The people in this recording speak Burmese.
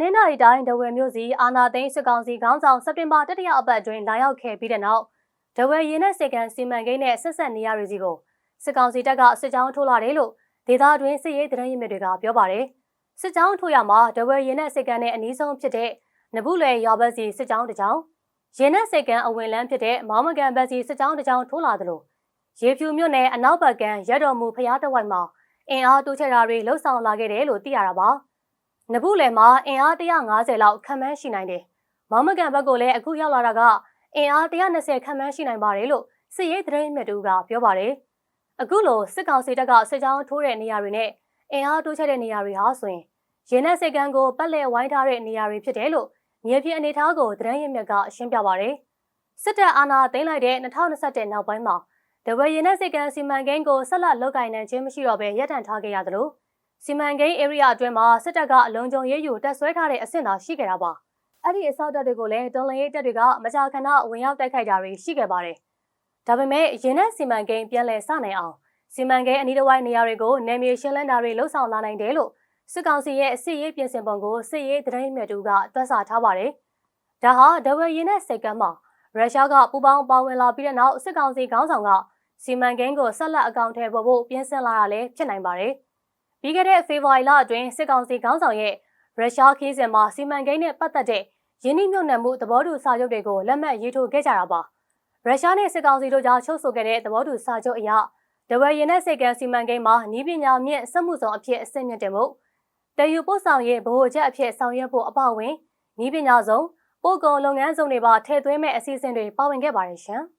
နင်္သာရီတိုင်းဒဝယ်မြို့စီအာနာသိန်းစစ်ကောင်စီခေါင်းဆောင်စက်တင်ဘာတတိယအပတ်အတွင်းလာရောက်ခဲ့ပြီးတဲ့နောက်ဒဝယ်ရင်းနဲ့စေကန်စီမံကိန်းနဲ့ဆက်ဆက်နေရတွေစီကိုစစ်ကောင်စီတပ်ကစစ်ကြောင်းထိုးလာတယ်လို့ဒေသတွင်းစစ်ရေးသတင်းရင်းမြစ်တွေကပြောပါတယ်။စစ်ကြောင်းထိုးရမှာဒဝယ်ရင်းနဲ့စေကန်နဲ့အနီးဆုံးဖြစ်တဲ့နဘူးလေရွာဘက်စီစစ်ကြောင်းတစ်ကြောင်းရင်းနဲ့စေကန်အဝင်လန်းဖြစ်တဲ့မောင်မကန်ဘက်စီစစ်ကြောင်းတစ်ကြောင်းထိုးလာတယ်လို့ရေဖြူမြို့နယ်အနောက်ဘက်ကရက်တော်မူဖျားတဝိုက်မှာအင်အားတိုးချဲ့တာတွေလှုပ်ဆောင်လာခဲ့တယ်လို့သိရတာပါ။ နဘူးလေမှာအင်အား150လောက်ခန့်မှန်းရှိနိုင်တယ်။မောင်မကန်ဘက်ကလည်းအခုရောက်လာတာကအင်အား120ခန့်မှန်းရှိနိုင်ပါတယ်လို့စစ်ရေးသတင်းမြစ်တူကပြောပါတယ်။အခုလိုစစ်ကောင်စီတပ်ကစစ်ကြောင်းထိုးတဲ့နေရာတွေနဲ့အင်အားတိုးချဲ့တဲ့နေရာတွေဟာဆိုရင်ရင်းနဲ့စိတ်ကန်းကိုပတ်လက်ဝိုင်းထားတဲ့နေရာတွေဖြစ်တယ်လို့မြေပြင်အနေအထားကိုသတင်းရင်းမြစ်ကရှင်းပြပါတယ်။စစ်တပ်အာဏာသိမ်းလိုက်တဲ့2021နောက်ပိုင်းမှာတဝယ်ရင်နဲ့စိတ်ကန်းစီမံကိန်းကိုဆက်လက်လုပ်ကိုင်နိုင်ခြင်းမရှိတော့ဘဲရပ်တန့်ထားခဲ့ရသလို စီမံကိန်း area အတွင်းမှာစစ်တပ်ကအလုံးစုံရေးယူတက်ဆွဲထားတဲ့အဆင့်သာရှိခဲ့တာပါအဲ့ဒီအစောက်တပ်တွေကိုလည်းတော်လန်ရေးတပ်တွေကမကြာခဏဝင်ရောက်တိုက်ခိုက်တာတွေရှိခဲ့ပါတယ်ဒါပေမဲ့ရင်နဲ့စီမံကိန်းပြန်လည်စနိုင်အောင်စီမံကိန်းအနီးတစ်ဝိုက်နေရာတွေကိုနယ်မြေရှင်းလင်းတာတွေလှုပ်ဆောင်လာနိုင်တယ်လို့စစ်ကောင်စီရဲ့စစ်ရေးပြင်ဆင်ပုံကိုစစ်ရေးသတင်းမြတ်တူကတွက်ဆထားပါတယ်ဒါဟာဒဝယ်ရင်နဲ့စိတ်ကမ်းမှာရုရှားကပူပေါင်းပါဝင်လာပြီးတဲ့နောက်စစ်ကောင်စီခေါင်းဆောင်ကစီမံကိန်းကိုဆက်လက်အကောင့်ထဲပေါ်ဖို့ပြင်ဆင်လာတာလည်းဖြစ်နိုင်ပါတယ်။ ပြီးခဲ့တဲ့ဖေဖော်ဝါရီလအတွင်းစစ်ကောင်စီခေါင်းဆောင်ရဲ့ရုရှားခီးစဉ်မှာစီမံကိန်းနဲ့ပတ်သက်တဲ့ယင်းနှိမ့်ညွတ်နှံမှုသဘောတူစာချုပ်တွေကိုလက်မှတ်ရေးထိုးခဲ့ကြတာပါ။ရုရှားနဲ့စစ်ကောင်စီတို့ကြားချုပ်ဆိုခဲ့တဲ့သဘောတူစာချုပ်အရဒဝယ်ရင်နဲ့စေကန်စီမံကိန်းမှာနီးပညာမြင့်စက်မှုဆောင်အဖြစ်အဆင့်မြင့်တယ်မို့တည်ယူပို့ဆောင်ရေးဗဟိုချက်အဖြစ်ဆောင်ရွက်ဖို့အပအဝင်နီးပညာဆောင်ပို့ကုန်လုပ်ငန်းစုံတွေပါထည့်သွင်းမဲ့အစီအစဉ်တွေပါဝင်ခဲ့ပါတယ်ရှင်။